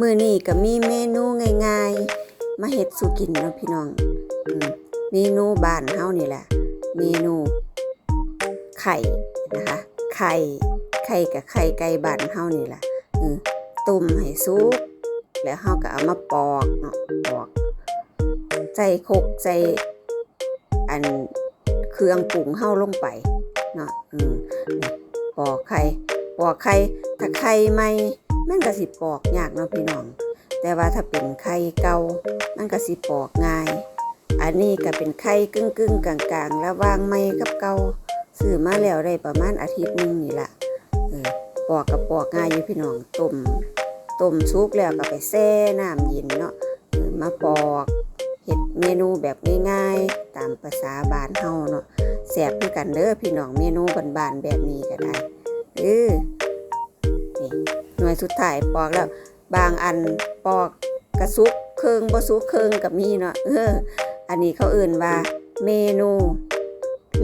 มื้อนี้ก็มีเมนูง่ายๆ มาเฮ็ดสู่กินเนาะพี่น้องเมนูบ้านเฮานี่แหละ เมนูไข่นะคะ ไข่ ไข่กับไข่ไก่บ้านเฮานี่แหละเออต้มให้สุก แล้วเฮาก็เอามาปอกเนาะปอกใส่คกใส่อันเครื่องปรุงเฮาลงไปเนาะอืมปอกไข่ปอกไข่ถ้าไข่ใหม่ มันก็สิปอกยากเนาะพี่น้อง แต่ว่าถ้าเป็นไข่เก่ามันก็สิปอกง่าย อันนี้ก็เป็นไข่กึ่งกึ่งๆกลางๆระหว่างใหม่กับเก่าซื้อมาแล้วได้ประมาณอาทิตย์นึงนี่ละปอกกับปอกง่ายอยู่พี่น้องต้มต้มสุกแล้วก็ไปแช่น้ำเย็นเนาะมาปอกเฮ็ดเมนูแบบง่ายๆ ตามภาษาบ้านเฮาเนาะแซ่บคือกันเด้อพี่น้องเมนูบานๆแบบนี้ก็ได้เออ วยสุดท้ายปอกแล้ว บางอันปอกกระซุกเครื่องบ่ซุกเครื่องกับมีเนาะเออ อันนี้เขาเอื่นว่า เมนู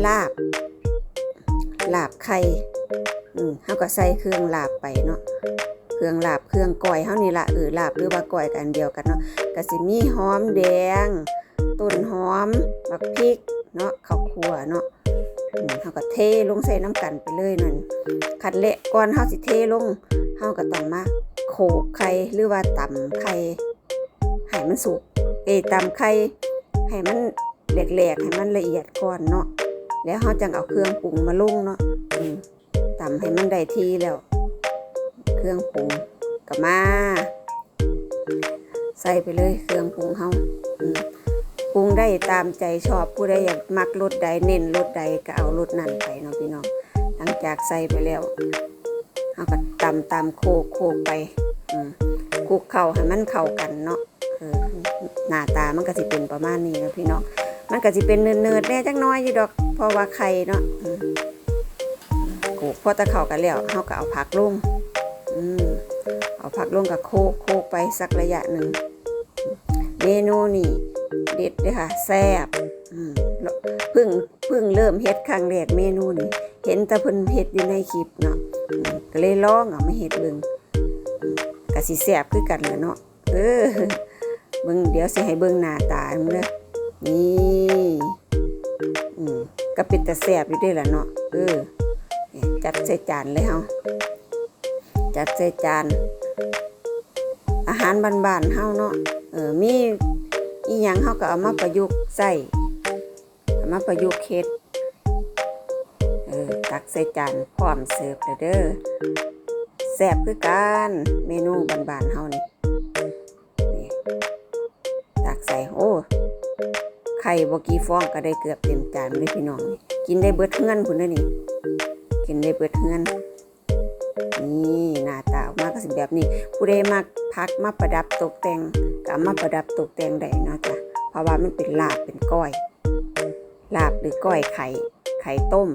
ลาบ ลาบไข่อืมเฮาก็ใส่เครื่องลาบไปเนาะเครื่องลาบเครื่องก้อยเฮานี่ละเออลาบหรือว่าก้อยกันเดียวกันเนาะก็สิมีหอมแดงต้นหอมบักพริกเนาะข้าวคั่วเนาะ เฮาก็เทลงใส่น้ำกันไปเลยนั่นคันเละก่อนเฮาสิเทลงเฮาก็ต้องมาโขกไข่หรือว่าตำไข่ให้มันสุกเอยตำไข่ให้มันแหลกๆให้มันละเอียดก่อนเนาะแล้วเฮาจังเอาเครื่องปรุงมาลงเนาะตำให้มันได้ที่แล้ว เครื่องปรุงก็มา ใส่ไปเลยเครื่องปรุงเฮา ได้ตามใจชอบผู้ใดอยากมักรสใดเน้นรสใดก็เอารสนั้นไปเนาะพี่น้องหลังจากใส่ไปแล้วเฮาก็ตำตำโคกโคกไปอืมคลุกเข้าให้มันเข้ากันเนาะหน้าตามันก็สิเป็นประมาณนี้นะพี่น้องมันก็สิเป็นเนิร์ดๆแน่จักน้อยอยู่ดอกเพราะว่าไข่เนาะโขกพอตะเข้ากันแล้วเฮาก็เอาผักลงอืมเอาผักลงกับโคกโคกไปสักระยะหนึ่งเมนูนี่ เด็ดเลยค่ะ แซ่บเพิ่งเพิ่งเริ่มเฮ็ดครั้งแรกเมนูนี่เห็นแต่เพิ่นเฮ็ดอยู่ในคลิปเนาะก็เลยลองเอามาเฮ็ดเบิ่งอืมก็สิแซ่บคือกันแหละเนาะเออเบิ่งเดี๋ยวสิให้เบิ่งหน้าตามึงเด้อนี่อืมก็เป็นแต่แซ่บอยู่ด้ล่ะเนาะเออจัดใส่จานเลยเฮาจัดใส่จาน อาหารบ้านๆเฮาเนาะเออมี อีหยังเฮาก็เอามาประยุกต์ใส่เอามาประยุกต์เฮ็ดเออตักใส่จานพร้อมเสิร์ฟแล้วเด้อแซ่บคือกันเมนูบานๆเฮานี่นี่ตักใส่โอ้ไข่บ่กี่ฟองก็ได้เกือบเต็มจานเลยพี่น้องนี่กินได้เบิดเฮือนพุ่นเด้อนี่กินได้เบิดเฮือนนี่หน้าตาออกมาก็สิแบบนี้ผู้ใดมักพักมาประดับตกแต่งก็มาประดับตกแต่งได้เนาะ เพราะว่ามันเป็นลาบเป็นก้อย ลาบหรือก้อยไข่ไข่ต้ม